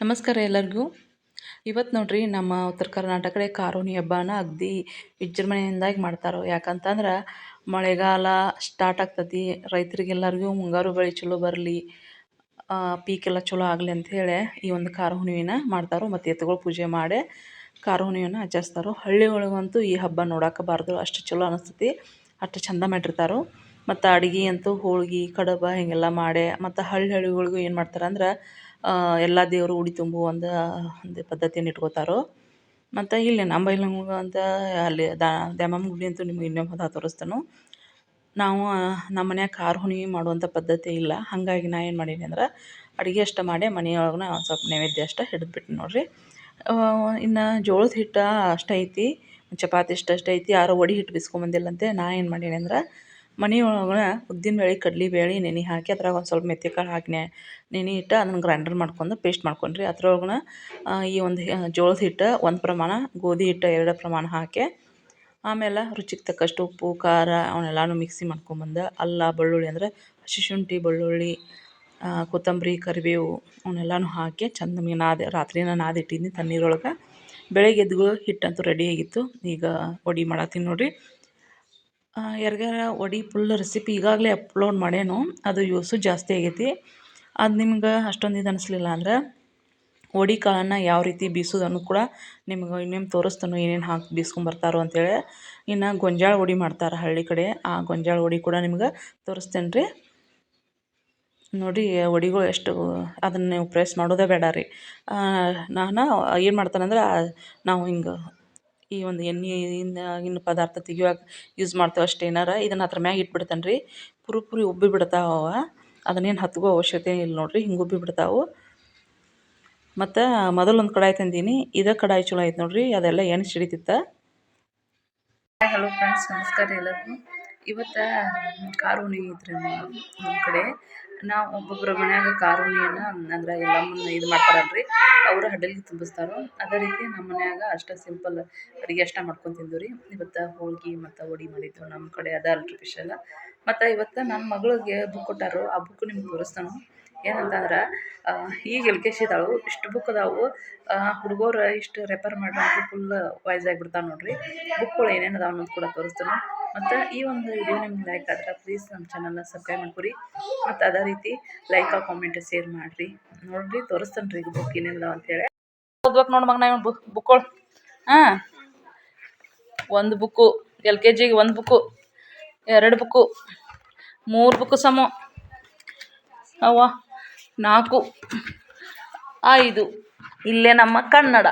ನಮಸ್ಕಾರ ಎಲ್ಲರಿಗೂ. ಇವತ್ತು ನೋಡ್ರಿ ನಮ್ಮ ಉತ್ತರ ಕರ್ನಾಟಕ ಕಡೆ ಹಬ್ಬನ ಅಗ್ದಿ ವಿಜೃಂಭಣೆಯಿಂದಾಗಿ ಮಾಡ್ತಾರೆ. ಯಾಕಂತಂದ್ರೆ ಮಳೆಗಾಲ ಸ್ಟಾರ್ಟ್ ಆಗ್ತತಿ. ರೈತರಿಗೆಲ್ಲರಿಗೂ ಮುಂಗಾರು ಬೆಳೆ ಚಲೋ ಬರಲಿ ಪೀಕೆಲ್ಲ ಚಲೋ ಆಗಲಿ ಅಂಥೇಳಿ ಈ ಒಂದು ಕಾರ ಹುಣ್ಣಿಮೆನ ಮಾಡ್ತಾರೆ. ಮತ್ತು ಎತ್ತುಗಳು ಪೂಜೆ ಮಾಡಿ ಕಾರ ಹುಣ್ಣಿಮೆನ ಆಚರಿಸ್ತಾರೆ. ಹಳ್ಳಿ ಒಳಗಂತೂ ಈ ಹಬ್ಬ ನೋಡಕ್ಕೆ ಅಷ್ಟು ಚಲೋ ಅನಿಸ್ತತಿ. ಅಷ್ಟು ಚಂದ ಮಾಡಿರ್ತಾರೆ. ಮತ್ತು ಅಡುಗೆ ಅಂತೂ ಹೋಳ್ಗೆ, ಕಡಬ ಹೀಗೆಲ್ಲ ಮಾಡಿ, ಮತ್ತು ಹಳ್ಳಿ ಹಳ್ಳಿಗಳಿಗೂ ಏನು ಮಾಡ್ತಾರೆ ಅಂದ್ರೆ ಎಲ್ಲ ದೇವರು ಉಡಿ ತುಂಬು ಒಂದು ಒಂದು ಪದ್ಧತಿಯನ್ನು ಇಟ್ಕೋತಾರೋ. ಮತ್ತು ಇಲ್ಲಿ ನಮ್ಮ ಬೈಲಹೊಂಗಲ ಅಂತ ಅಲ್ಲಿ ದ್ಯಾಮಮ್ಮ ಗುಡಿ ಅಂತೂ ನಿಮ್ಗೆ ಇನ್ನೊಮ್ಮೆ ಹೋದಾಗ ತೋರಿಸ್ತೇನೆ. ನಾವು ನಮ್ಮ ಮನ್ಯಾಗ ಕಾರ ಹುಣ್ಣಿಮೆ ಮಾಡುವಂಥ ಪದ್ಧತಿ ಇಲ್ಲ. ಹಾಗಾಗಿ ನಾ ಏನು ಮಾಡೀನಿ ಅಂದ್ರೆ ಅಡುಗೆ ಅಷ್ಟೇ ಮಾಡಿ ಮನೆಯೊಳಗನ ಸ್ವಲ್ಪ ನೈವೇದ್ಯ ಅಷ್ಟೇ ಹಿಡಿದ್ಬಿಟ್ಟು ನೋಡಿರಿ. ಇನ್ನು ಜೋಳದ ಹಿಟ್ಟು ಅಷ್ಟು ಐತಿ, ಚಪಾತಿ ಇಷ್ಟು ಅಷ್ಟು ಐತಿ, ಯಾರೋ ವಡೆ ಹಿಟ್ಟು ಬಿಸ್ಕೊಂಬಂದಿಲ್ಲಂತೆ ನಾ ಏನು ಮಾಡೀನಿ ಅಂದ್ರೆ ಮನೆಯೊಳಗೆ ಉದ್ದಿನಬೇಳೆ ಕಡ್ಲೆಬೇಳೆ ನೆನೆ ಹಾಕಿ ಅದ್ರಾಗ ಒಂದು ಸ್ವಲ್ಪ ಮೆಂತ್ಯಕಾಳು ಹಾಕಿ ನೆನೆ ಇಟ್ಟು ಅದನ್ನು ಗ್ರೈಂಡರ್ ಮಾಡ್ಕೊಂಡು ಪೇಸ್ಟ್ ಮಾಡ್ಕೊಂಡ್ರಿ. ಅದ್ರೊಳಗನ ಈ ಒಂದು ಜೋಳದ ಹಿಟ್ಟು ಒಂದು ಪ್ರಮಾಣ, ಗೋಧಿ ಹಿಟ್ಟು ಎರಡು ಪ್ರಮಾಣ ಹಾಕಿ, ಆಮೇಲೆ ರುಚಿಗೆ ತಕ್ಕಷ್ಟು ಉಪ್ಪು, ಖಾರ ಅವನ್ನೆಲ್ಲಾನು ಮಿಕ್ಸಿ ಮಾಡ್ಕೊಂಬಂದು, ಅಲ್ಲ, ಬೆಳ್ಳುಳ್ಳಿ ಅಂದರೆ ಹಸಿ ಶುಂಠಿ, ಬೆಳ್ಳುಳ್ಳಿ ಕೊತ್ತಂಬರಿ, ಕರಿಬೇವು ಅವನ್ನೆಲ್ಲನೂ ಹಾಕಿ ಚಂದ ನಾದಿ, ರಾತ್ರಿನ ನಾದಿಟ್ಟಿದ್ನಿ ತಣ್ಣೀರೊಳಗೆ. ಬೆಳಗ್ಗೆ ಎದ್ದು ಹಿಟ್ಟಂತೂ ರೆಡಿ ಆಗಿತ್ತು. ಈಗ ಒಡಿ ಮಾಡತ್ತೀನಿ ನೋಡಿರಿ. ಯಾರಿಗಾರ ವಡಿ ಫುಲ್ ರೆಸಿಪಿ ಈಗಾಗಲೇ ಅಪ್ಲೋಡ್ ಮಾಡೇನು ಅದು ಯೂಸು ಜಾಸ್ತಿ ಆಗೈತಿ. ಅದು ನಿಮ್ಗೆ ಅಷ್ಟೊಂದು ಇದು ಅನಿಸ್ಲಿಲ್ಲ ಅಂದ್ರೆ, ವಡೆ ಕಾಳನ್ನು ಯಾವ ರೀತಿ ಬೀಸೋದನ್ನು ಕೂಡ ನಿಮ್ಗೆ ಇನ್ನೇನು ತೋರಿಸ್ತಾನು ಏನೇನು ಹಾಕಿ ಬೀಸ್ಕೊಂಬರ್ತಾರೋ ಅಂತೇಳಿ ಇನ್ನು ಗೊಂಜಾಳ ವಡಿ ಮಾಡ್ತಾರೆ ಹಳ್ಳಿ ಕಡೆ, ಆ ಗೊಂಜಾಳ ವಡೆ ಕೂಡ ನಿಮ್ಗೆ ತೋರಿಸ್ತೇನೆ ರೀ ನೋಡಿ ವಡಿಗಳು ಎಷ್ಟು, ಅದನ್ನು ನೀವು ಪ್ರೆಸ್ ಮಾಡೋದೇ ಬೇಡ ರೀ. ನಾನು ಏನು ಮಾಡ್ತಾನಂದ್ರೆ, ನಾವು ಹಿಂಗೆ ಈ ಒಂದು ಎಣ್ಣೆಯಿಂದ ಇನ್ನು ಪದಾರ್ಥ ತೆಗಿಯುವಾಗ ಯೂಸ್ ಮಾಡ್ತೇವೆ ಅಷ್ಟು ಏನಾರ. ಇದನ್ನು ಅದ್ರ ಮ್ಯಾಗ ಇಟ್ಬಿಡ್ತಾನೆ ರೀ ಪುರಿ ಪುರಿ ಉಬ್ಬಿ ಬಿಡ್ತಾವ ಅವ. ಅದನ್ನೇನು ಹತ್ಗೋ ಅವಶ್ಯಕತೆ ಇಲ್ಲ ನೋಡಿರಿ, ಹಿಂಗೆ ಉಬ್ಬಿ ಬಿಡ್ತಾವೆ. ಮತ್ತು ಮೊದಲೊಂದು ಕಡಾಯಿ ತಂದೀನಿ. ಇದೇ ಕಡಾಯಿ ಚಲೋ ಐತೆ ನೋಡಿರಿ, ಅದೆಲ್ಲ ಎಣ್ಣೆ ಸಿಡಿತಿತ್ತ. ಹಲೋ ಫ್ರೆಂಡ್ಸ್ ನಮಸ್ಕಾರ ಎಲ್ಲರಿಗೂ. ಇವತ್ತು ಕಾರು ಹುಣ್ಣಿಮೆ ನಮ್ಮ ಕಡೆ. ನಾವು ಒಬ್ಬೊಬ್ಬರ ಮನ್ಯಾಗ ಹುಣ್ಣಿಮೆನ ಅಂದ್ರೆ ಎಲ್ಲಮ್ಮನ ಇದು ಮಾಡ್ತಾರಲ್ರಿ ಅವರು ಹಡಲಿಗೆ ತುಂಬಿಸ್ತಾರೋ, ಅದೇ ರೀತಿ ನಮ್ಮ ಮನ್ಯಾಗ ಅಷ್ಟ ಸಿಂಪಲ್ ಅಡುಗೆ ಅಷ್ಟ ಮಾಡ್ಕೊಂಡು ತಿಂದಿವ್ರಿ. ಇವತ್ತು ಹೋಳ್ಗೆ ಮತ್ತು ವಡೆ ಮಾಡಿದ್ದು ನಮ್ಮ ಕಡೆ ಅದ ಅಲ್ರಿ ಸ್ಪೆಷಲ್ ಮತ್ತು ಇವತ್ತು ನಮ್ಮ ಮಗಳಿಗೆ ಬುಕ್ ಕೊಟ್ಟಾರು. ಆ ಬುಕ್ ನಿಮ್ಗೆ ತೋರಿಸ್ತಾನು. ಏನಂತಂದ್ರೆ ಈಗ ಎಲ್ ಕೆ ಜಿ ಇದಾಳು ಇಷ್ಟು ಬುಕ್ ಅದಾವು. ಹುಡುಗರು ಇಷ್ಟು ರೆಫರ್ ಮಾಡಿ ಫುಲ್ ವಾಯ್ಸ್ ಆಗಿಬಿಡ್ತಾವೆ ನೋಡ್ರಿ. ಬುಕ್ಗಳು ಏನೇನು ಅದಾವೆ ಅನ್ನೋದು ಕೂಡ ತೋರಿಸ್ತಾನೆ. ಮತ್ತು ಈ ಒಂದು ವಿಡಿಯೋ ನಿಮ್ಗೆ ಲೈಕ್ ಆದ್ರೆ ಪ್ಲೀಸ್ ನಮ್ಮ ಚಾನಲ್ನ ಸಬ್ಸ್ಕ್ರೈಬ್ ಮಾಡ್ಕೊರಿ ಮತ್ತು ಅದೇ ರೀತಿ ಲೈಕ್ ಕಾಮೆಂಟ್ ಶೇರ್ ಮಾಡಿರಿ. ನೋಡಿರಿ ತೋರಿಸ್ತಾನೆ ರೀ ಬುಕ್ ಏನಿಲ್ಲ ಅಂತೇಳಿ ಓದ್ಬೇಕು ನೋಡಿ ಮಗ ನಾವು ಬುಕ್ ಬುಕ್ಗಳು ಹಾಂ. ಒಂದು ಬುಕ್ಕು ಎಲ್ ಕೆ ಜಿಗೆ ಒಂದು ಬುಕ್ಕು ಎರಡು ಬುಕ್ಕು ಮೂರು ಬುಕ್ಕು ಸಮ. ಅವ ನಾಲ್ಕು, ಐದು. ಇಲ್ಲೇ ನಮ್ಮ ಕನ್ನಡ.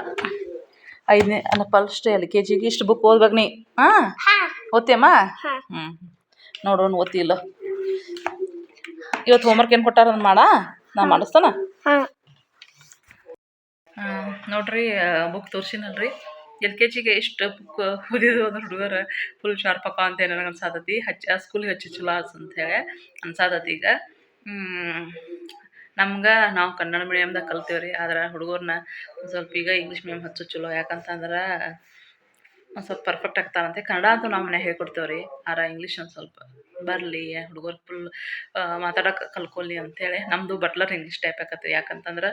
ಐದನೇ ಅಲ್ಲ ಫಸ್ಟ್ ಎಲ್ ಕೆ ಜಿಗೆ ಇಷ್ಟು ಬುಕ್ ಓದ್ಬೇಕು ನೀ. ಹಾಂ. ಓದ್ತೀಯಮ್ಮ? ಹ್ಞೂ ನೋಡೋಣ ಓದ್ತಿಲ್ಲ. ಇವತ್ತು ಹೋಮ್ವರ್ಕ್ ಏನು ಕೊಟ್ಟಾರ ಅದನ್ನ ಮಾಡ? ನಾ ಮಾಡಿಸ್ತಾನ? ಹಾಂ. ನೋಡ್ರಿ ಬುಕ್ ತೋರ್ಸಿನಲ್ರಿ. ಎಲ್ ಕೆ ಜಿಗೆ ಎಷ್ಟು ಬುಕ್ ಓದಿದ್ರು ಅಂದ್ರೆ ಹುಡುಗರು ಫುಲ್ ಶಾರ್ಪಪ್ಪ ಅಂತ ನನಗೆ ಅನ್ಸಾದತಿ ಹಚ್ಚ ಸ್ಕೂಲಿಗೆ ಹಚ್ಚಿ ಚಲೋ ಅಂತೇಳಿ ಅನ್ಸಾದತಿ ಈಗ. ನಮ್ಗೆ ನಾವು ಕನ್ನಡ ಮೀಡಿಯಮ್ದಾಗ ಕಲ್ತೀವಿ ರೀ ಆದ್ರೆ ಹುಡುಗರನ್ನ ಸ್ವಲ್ಪ ಈಗ ಇಂಗ್ಲೀಷ್ ಮೀಡಿಯಮ್ ಹಚ್ಚೋದು ಚಲೋ. ಯಾಕಂತಂದ್ರೆ ಒಂದು ಸ್ವಲ್ಪ ಪರ್ಫೆಕ್ಟ್ ಆಗ್ತಾರಂತೆ. ಕನ್ನಡ ಅಂತೂ ನಾವು ಮನೆ ಹೇಳ್ಕೊಡ್ತೇವೆ ರೀ ಆರ ಇಂಗ್ಲೀಷ್ ಒಂದು ಸ್ವಲ್ಪ ಬರಲಿ ಹುಡುಗರು ಫುಲ್ ಮಾತಾಡೋಕೆ ಅಂತ ಅಂತೇಳಿ. ನಮ್ಮದು ಬಟ್ಲರ್ ಇಂಗ್ಲೀಷ್ ಟೈಪ್ ಆಕತಿ ಯಾಕಂತಂದ್ರೆ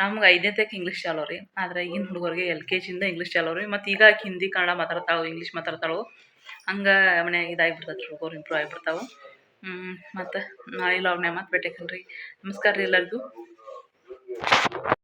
ನಮ್ಗೆ ಐದನೇತಕ್ಕೆ ಇಂಗ್ಲೀಷ್ ಚಾಲೋ ರೀ. ಆದ್ರೆ ಈಗಿನ ಹುಡುಗರಿಗೆ ಎಲ್ ಕೆ ಜಿಯಿಂದ ಇಂಗ್ಲೀಷ್ ಚಾಲೋ ರೀ. ಮತ್ತು ಈಗ ಹಿಂದಿ, ಕನ್ನಡ ಮಾತಾಡ್ತಾವೆ ಇಂಗ್ಲೀಷ್ ಮಾತಾಡ್ತಾಳೆ, ಹಂಗೆ ಇದಾಗಿ ಇದಾಗಿಬಿಡ್ತದೆ ಹುಡುಗರು ಇಂಪ್ರೂವ್ ಆಗಿಬಿಡ್ತಾವೆ. ಮತ್ತು ನಾಳೆ ಲಾಗ್ನ್ಯಾಗ ಮತ್ತೆ ಭೇಟಿ ನಮಸ್ಕಾರ ರೀ ಎಲ್ಲರಿಗೂ.